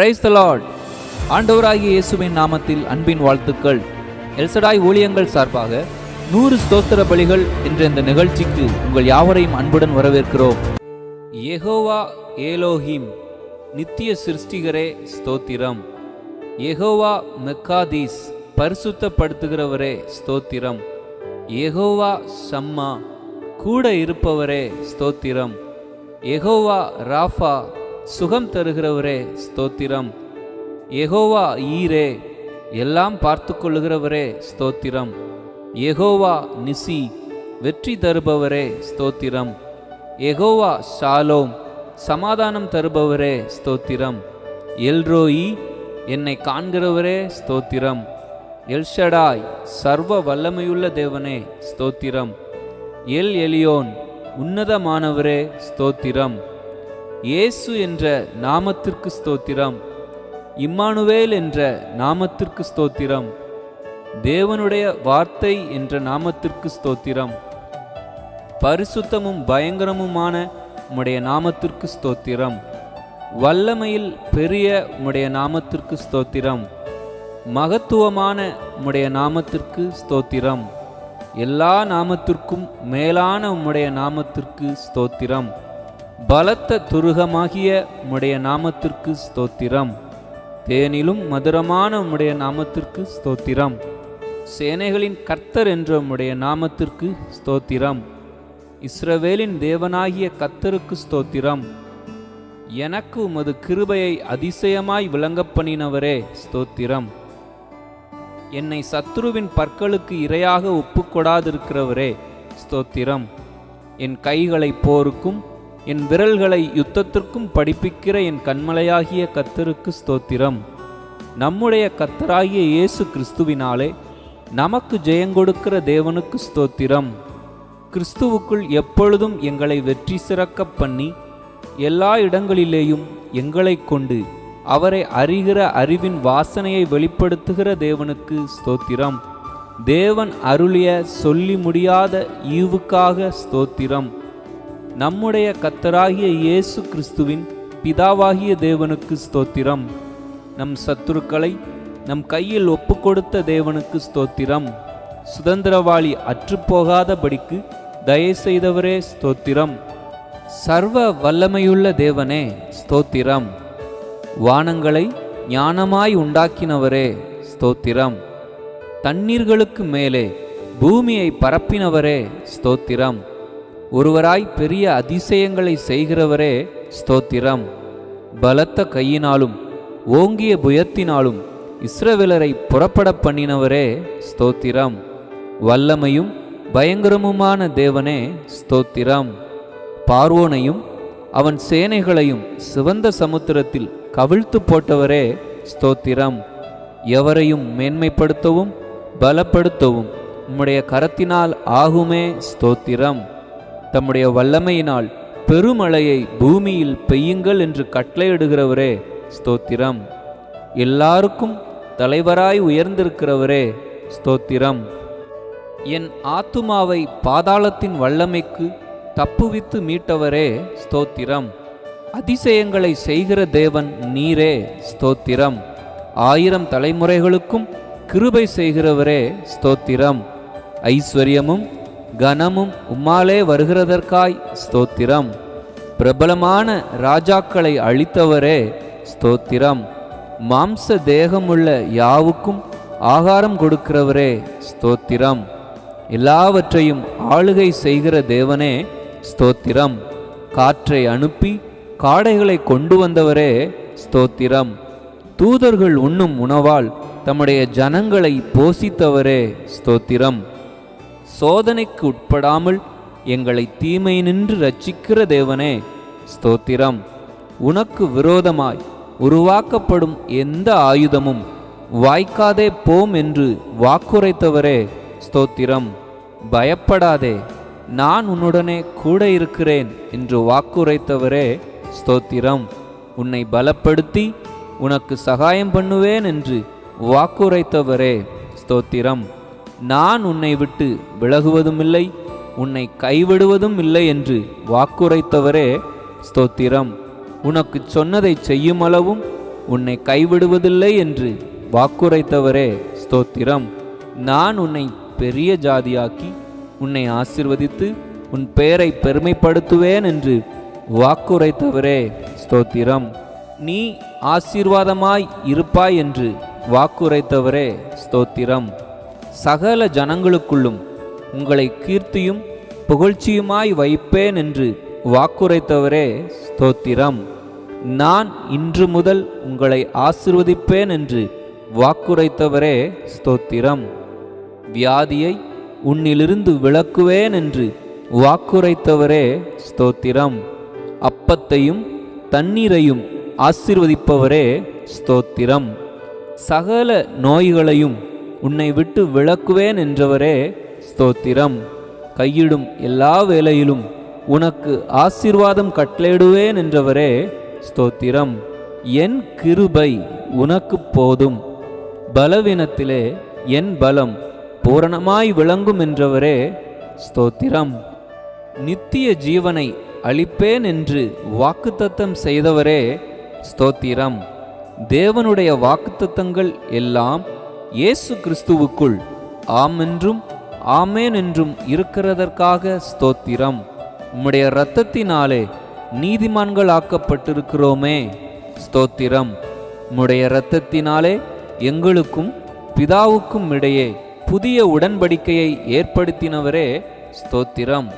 Price the Lord ஆண்டவராகிய இயேசுவின் நாமத்தில் அன்பின் வாழ்த்துக்கள். எல்சடாய் ஊழியங்கள் சார்பாக நூறு ஸ்தோத்திர பலிகள் என்ற இந்த நிகழ்ச்சிக்கு உங்கள் யாவரையும் அன்புடன் வரவேற்கிறோம். எகோவா ஏலோஹிம் நித்திய சிருஷ்டிகரே ஸ்தோத்திரம். எகோவா மெக்காதீஸ் பரிசுத்தப்படுத்துகிறவரே ஸ்தோத்திரம். எகோவா சம்மா கூட இருப்பவரே ஸ்தோத்திரம். எகோவா ராஃபா சுகம் தருகிறவரே ஸ்தோத்திரம். எகோவா ஈரே எல்லாம் பார்த்து கொள்ளுகிறவரே ஸ்தோத்திரம். எகோவா நிசி வெற்றி தருபவரே ஸ்தோத்திரம். எகோவா ஷாலோம் சமாதானம் தருபவரே ஸ்தோத்திரம். எல்ரோயி என்னை காண்கிறவரே ஸ்தோத்திரம். எல்ஷடாய் சர்வ வல்லமையுள்ள தேவனே ஸ்தோத்திரம். எல் எலியோன் உன்னதமானவரே ஸ்தோத்திரம். இயேசு என்ற நாமத்திற்கு ஸ்தோத்திரம். இம்மானுவேல் என்ற நாமத்திற்கு ஸ்தோத்திரம். தேவனுடைய வார்த்தை என்ற நாமத்திற்கு ஸ்தோத்திரம். பரிசுத்தமும் பயங்கரமுமான உம்முடைய நாமத்திற்கு ஸ்தோத்திரம். வல்லமையில் பெரிய உம்முடைய நாமத்திற்கு ஸ்தோத்திரம். மகத்துவமான உம்முடைய நாமத்திற்கு ஸ்தோத்திரம். எல்லா நாமத்திற்கும் மேலான உம்முடைய நாமத்திற்கு ஸ்தோத்திரம். பலத்த துருகமாகிய உம்முடைய நாமத்திற்கு ஸ்தோத்திரம். தேனிலும் மதுரமான உம்முடைய நாமத்திற்கு ஸ்தோத்திரம். சேனைகளின் கர்த்தர் என்ற உம்முடைய நாமத்திற்கு ஸ்தோத்திரம். இஸ்ரவேலின் தேவனாகிய கர்த்தருக்கு ஸ்தோத்திரம். எனக்கு உமது கிருபையை அதிசயமாய் விளங்கப் பண்ணினவரே ஸ்தோத்திரம். என்னை சத்ருவின் பற்களுக்கு இரையாக ஒப்புக்கொடாதிருக்கிறவரே ஸ்தோத்திரம். என் கைகளை போருக்கும் என் விரல்களை யுத்தத்திற்கும் படிப்பிக்கிற என் கண்மலையாகிய கத்தருக்கு ஸ்தோத்திரம். நம்முடைய கத்தராகிய இயேசு கிறிஸ்துவினாலே நமக்கு ஜெயங்கொடுக்கிற தேவனுக்கு ஸ்தோத்திரம். கிறிஸ்துவுக்குள் எப்பொழுதும் எங்களை வெற்றி சிறக்க பண்ணி எல்லா இடங்களிலேயும் எங்களை கொண்டு அவரை அறிகிற அறிவின் வாசனையை வெளிப்படுத்துகிற தேவனுக்கு ஸ்தோத்திரம். தேவன் அருளிய சொல்லி முடியாத ஈவுக்காக ஸ்தோத்திரம். நம்முடைய கத்தராகிய இயேசு கிறிஸ்துவின் பிதாவாகிய தேவனுக்கு ஸ்தோத்திரம். நம் சத்துருக்களை நம் கையில் ஒப்பு கொடுத்த தேவனுக்கு ஸ்தோத்திரம். சுதந்திரவாளி அற்றுப்போகாதபடிக்கு தயவு செய்தவரே ஸ்தோத்திரம். சர்வ வல்லமையுள்ள தேவனே ஸ்தோத்திரம். வானங்களை ஞானமாய் உண்டாக்கினவரே ஸ்தோத்திரம். தண்ணீர்களுக்கு மேலே பூமியை பரப்பினவரே ஸ்தோத்திரம். ஒருவராய் பெரிய அதிசயங்களை செய்கிறவரே ஸ்தோத்திரம். பலத்த கையினாலும் ஓங்கிய புயத்தினாலும் இஸ்ரவேலரை புறப்பட பண்ணினவரே ஸ்தோத்திரம். வல்லமையும் பயங்கரமுமான தேவனே ஸ்தோத்திரம். பார்வோனையும் அவன் சேனைகளையும் சிவந்த சமுத்திரத்தில் கவிழ்த்து போட்டவரே ஸ்தோத்திரம். எவரையும் மேன்மைப்படுத்தவும் பலப்படுத்தவும் உம்முடைய கரத்தினால் ஆகுமே ஸ்தோத்திரம். தம்முடைய வல்லமையினால் பெருமழையை பூமியில் பெய்யுங்கள் என்று கட்டளையிடுகிறவரே ஸ்தோத்திரம். எல்லாருக்கும் தலைவராய் உயர்ந்திருக்கிறவரே ஸ்தோத்திரம். என் ஆத்துமாவை பாதாளத்தின் வல்லமைக்கு தப்புவித்து மீட்டவரே ஸ்தோத்திரம். அதிசயங்களை செய்கிற தேவன் நீரே ஸ்தோத்திரம். ஆயிரம் தலைமுறைகளுக்கும் கிருபை செய்கிறவரே ஸ்தோத்திரம். ஐஸ்வர்யமும் கனமும் உம்மாலே வருகிறதற்காய் ஸ்தோத்திரம். பிரபலமான ராஜாக்களை அழித்தவரே ஸ்தோத்திரம். மாம்ச தேகமுள்ள யாவுக்கும் ஆகாரம் கொடுக்கிறவரே ஸ்தோத்திரம். எல்லாவற்றையும் ஆளுகை செய்கிற தேவனே ஸ்தோத்திரம். காற்றை அனுப்பி காடைகளை கொண்டு வந்தவரே ஸ்தோத்திரம். தூதர்கள் உண்ணும் உணவால் தம்முடைய ஜனங்களை போஷித்தவரே ஸ்தோத்திரம். சோதனைக்கு உட்படாமல் எங்களை தீமை நின்று ரட்சிக்கிற தேவனே ஸ்தோத்திரம். உனக்கு விரோதமாய் உருவாக்கப்படும் எந்த ஆயுதமும் வாய்க்காதே போம் என்று வாக்குரைத்தவரே ஸ்தோத்திரம். பயப்படாதே நான் உன்னுடனே கூட இருக்கிறேன் என்று வாக்குரைத்தவரே ஸ்தோத்திரம். உன்னை பலப்படுத்தி உனக்கு சகாயம் பண்ணுவேன் என்று வாக்குரைத்தவரே ஸ்தோத்திரம். நான் உன்னை விட்டு விலகுவதுமில்லை உன்னை கைவிடுவதும் இல்லை என்று வாக்குரைத்தவரே ஸ்தோத்திரம். உனக்கு சொன்னதை செய்யுமளவும் உன்னை கைவிடுவதில்லை என்று வாக்குரைத்தவரே ஸ்தோத்திரம். நான் உன்னை பெரிய ஜாதியாக்கி உன்னை ஆசிர்வதித்து உன் பெயரை பெருமைப்படுத்துவேன் என்று வாக்குரைத்தவரே ஸ்தோத்திரம். நீ ஆசீர்வாதமாய் இருப்பாய் என்று வாக்குரைத்தவரே ஸ்தோத்திரம். சகல ஜனங்களுக்குள்ளும் உங்களை கீர்த்தியும் புகழ்ச்சியுமாய் வைப்பேன் என்று வாக்குரைத்தவரே ஸ்தோத்திரம். நான் இன்று முதல் உங்களை ஆசிர்வதிப்பேன் என்று வாக்குரைத்தவரே ஸ்தோத்திரம். வியாதியை உன்னிலிருந்து விலக்குவேன் என்று வாக்குரைத்தவரே ஸ்தோத்திரம். அப்பத்தையும் தண்ணீரையும் ஆசிர்வதிப்பவரே ஸ்தோத்திரம். சகல நோய்களையும் உன்னை விட்டு விளக்குவேன் என்றவரே ஸ்தோத்திரம். கையிடும் எல்லா வேளையிலும் உனக்கு ஆசீர்வாதம் கட்டளையிடுவேன் என்றவரே ஸ்தோத்திரம். என் கிருபை உனக்கு போதும். பலவீனத்திலே என் பலம் பூரணமாய் விளங்கும் என்றவரே ஸ்தோத்திரம். நித்திய ஜீவனை அளிப்பேன் என்று வாக்குத்தத்தம் செய்தவரே ஸ்தோத்திரம். தேவனுடைய வாக்குத்தத்தங்கள் எல்லாம் இயேசு கிறிஸ்துவுக்குள் ஆம் என்றும் ஆமேன் என்றும் இருக்கிறதற்காக ஸ்தோத்திரம். உம்முடைய இரத்தத்தினாலே நீதிமான்கள் ஆக்கப்பட்டிருக்கிறோமே ஸ்தோத்திரம். உம்முடைய இரத்தத்தினாலே எங்களுக்கும் பிதாவுக்கும் இடையே புதிய உடன்படிக்கையை ஏற்படுத்தினவரே ஸ்தோத்திரம்.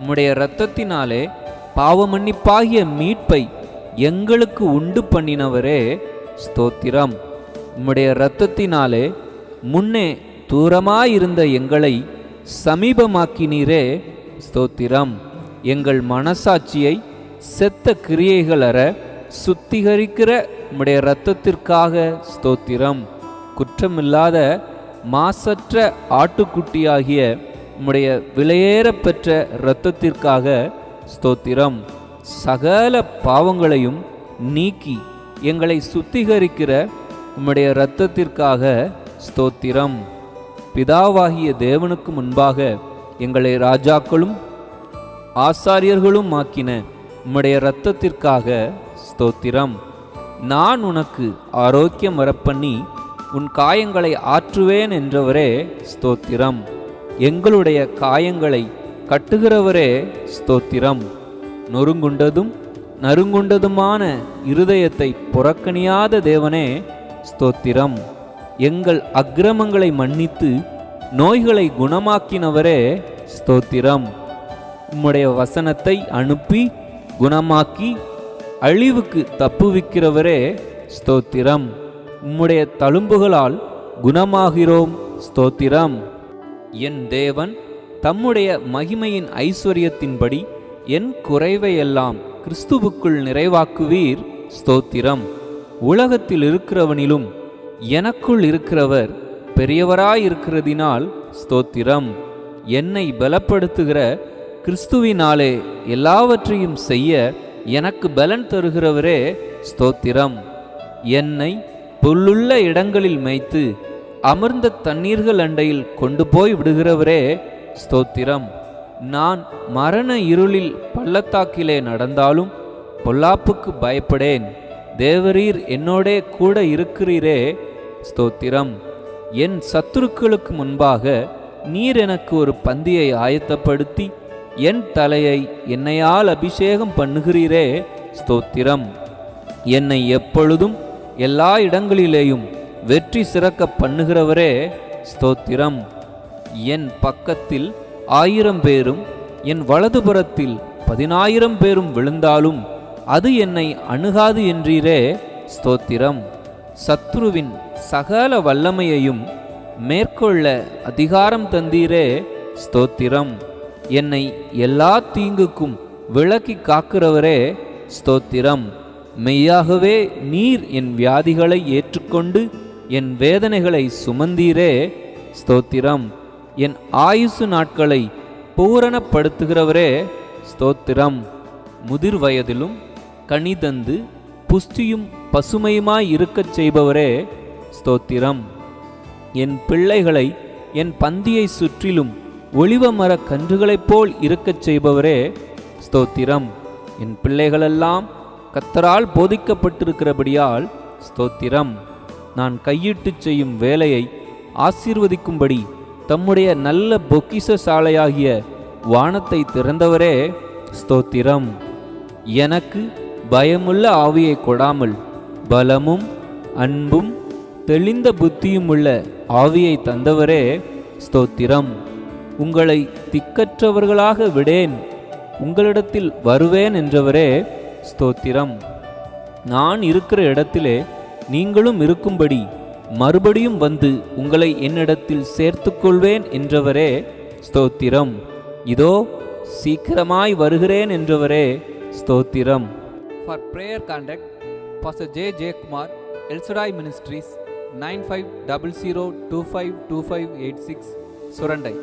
உம்முடைய இரத்தத்தினாலே பாவமன்னிப்பாகிய மீட்பை எங்களுக்கு உண்டு பண்ணினவரே ஸ்தோத்திரம். உம்முடைய இரத்தத்தினாலே முன்னே தூரமாயிருந்த எங்களை சமீபமாக்கினீரே ஸ்தோத்திரம். எங்கள் மனசாட்சியை செத்த கிரியைகள் அற சுத்திகரிக்கிற உம்முடைய இரத்தத்திற்காக ஸ்தோத்திரம். குற்றமில்லாத மாசற்ற ஆட்டுக்குட்டியாகிய உம்முடைய விலையேறப்பெற்ற இரத்தத்திற்காக ஸ்தோத்திரம். சகல பாவங்களையும் நீக்கி எங்களை சுத்திகரிக்கிற உம்முடைய இரத்தத்திற்காக ஸ்தோத்திரம். பிதாவாகிய தேவனுக்கு முன்பாக எங்களை ராஜாக்களும் ஆசாரியர்களும் ஆக்கின உம்முடைய இரத்தத்திற்காக ஸ்தோத்திரம். நான் உனக்கு ஆரோக்கியம் வரப்பண்ணி உன் காயங்களை ஆற்றுவேன் என்றவரே ஸ்தோத்திரம். எங்களுடைய காயங்களை கட்டுகிறவரே ஸ்தோத்திரம். நொறுங்குண்டதும் நறுங்குண்டதுமான இருதயத்தை புறக்கணியாத தேவனே ஸ்தோத்திரம். எங்கள் அக்கிரமங்களை மன்னித்து நோய்களை குணமாக்கினவரே ஸ்தோத்திரம். உம்முடைய வசனத்தை அனுப்பி குணமாக்கி அழிவுக்கு தப்புவிக்கிறவரே ஸ்தோத்திரம். உம்முடைய தழும்புகளால் குணமாகிறோம் ஸ்தோத்திரம். என் தேவன் தம்முடைய மகிமையின் ஐஸ்வர்யத்தின்படி என் குறைவையெல்லாம் கிறிஸ்துவுக்குள் நிறைவாக்குவீர் ஸ்தோத்திரம். உலகத்தில் இருக்கிறவனிலும் எனக்குள் இருக்கிறவர் பெரியவராயிருக்கிறதினால் ஸ்தோத்திரம். என்னை பலப்படுத்துகிற கிறிஸ்துவினாலே எல்லாவற்றையும் செய்ய எனக்கு பலன் தருகிறவரே ஸ்தோத்திரம். என்னை புல்லுள்ள இடங்களில் மேய்த்து அமர்ந்த தண்ணீர்கள் அண்டையில் கொண்டு போய் விடுகிறவரே ஸ்தோத்திரம். நான் மரண இருளில் பள்ளத்தாக்கிலே நடந்தாலும் பொல்லாப்புக்கு பயப்படேன். தேவரீர் என்னோடே கூட இருக்கிறீரே. ஸ்தோத்திரம். என் சத்துருக்களுக்கு முன்பாக நீர் எனக்கு ஒரு பந்தியை ஆயத்தப்படுத்தி என் தலையை என்னையால் அபிஷேகம் பண்ணுகிறீரே. ஸ்தோத்திரம். என்னை எப்பொழுதும் எல்லா இடங்களிலேயும் வெற்றி சிறக்க பண்ணுகிறவரே. ஸ்தோத்திரம். என் பக்கத்தில் ஆயிரம் பேரும் என் வலதுபுறத்தில் பதினாயிரம் பேரும் விழுந்தாலும் அது என்னை அணுகாது என்றீரே ஸ்தோத்திரம். சத்ருவின் சகல வல்லமையையும் மேற்கொள்ள அதிகாரம் தந்தீரே ஸ்தோத்திரம். என்னை எல்லா தீங்குக்கும் விளக்கி காக்கிறவரே ஸ்தோத்திரம். மெய்யாகவே நீர் என் வியாதிகளை ஏற்றுக்கொண்டு என் வேதனைகளை சுமந்தீரே ஸ்தோத்திரம். என் ஆயுசு நாட்களை பூரணப்படுத்துகிறவரே ஸ்தோத்திரம். முதிர் வயதிலும் கனிதந்து புஷ்டியும் பசுமையுமாய் இருக்கச் செய்பவரே ஸ்தோத்திரம். என் பிள்ளைகளை என் பந்தியை சுற்றிலும் ஒளிவ மர கன்றுகளைப் போல் இருக்கச் செய்பவரே ஸ்தோத்திரம். என் பிள்ளைகளெல்லாம் கத்தரால் போதிக்கப்பட்டிருக்கிறபடியால் ஸ்தோத்திரம். நான் கையிட்டுச் செய்யும் வேலையை ஆசீர்வதிக்கும்படி தம்முடைய நல்ல பொக்கிஷ சாலையாகிய வானத்தை திறந்தவரே ஸ்தோத்திரம். எனக்கு பயமுள்ள ஆவியை கொடாமல் பலமும் அன்பும் தெளிந்த புத்தியும் உள்ள ஆவியை தந்தவரே ஸ்தோத்திரம். உங்களை திக்கற்றவர்களாக விடேன் உங்களிடத்தில் வருவேன் என்றவரே ஸ்தோத்திரம். நான் இருக்கிற இடத்திலே நீங்களும் இருக்கும்படி மறுபடியும் வந்து உங்களை என்னிடத்தில் சேர்த்துக்கொள்வேன் என்றவரே ஸ்தோத்திரம். இதோ சீக்கிரமாய் வருகிறேன் என்றவரே ஸ்தோத்திரம். For prayer conduct first J J Kumar Elshaddai ministries nine five double zero two five two five eight six Surandai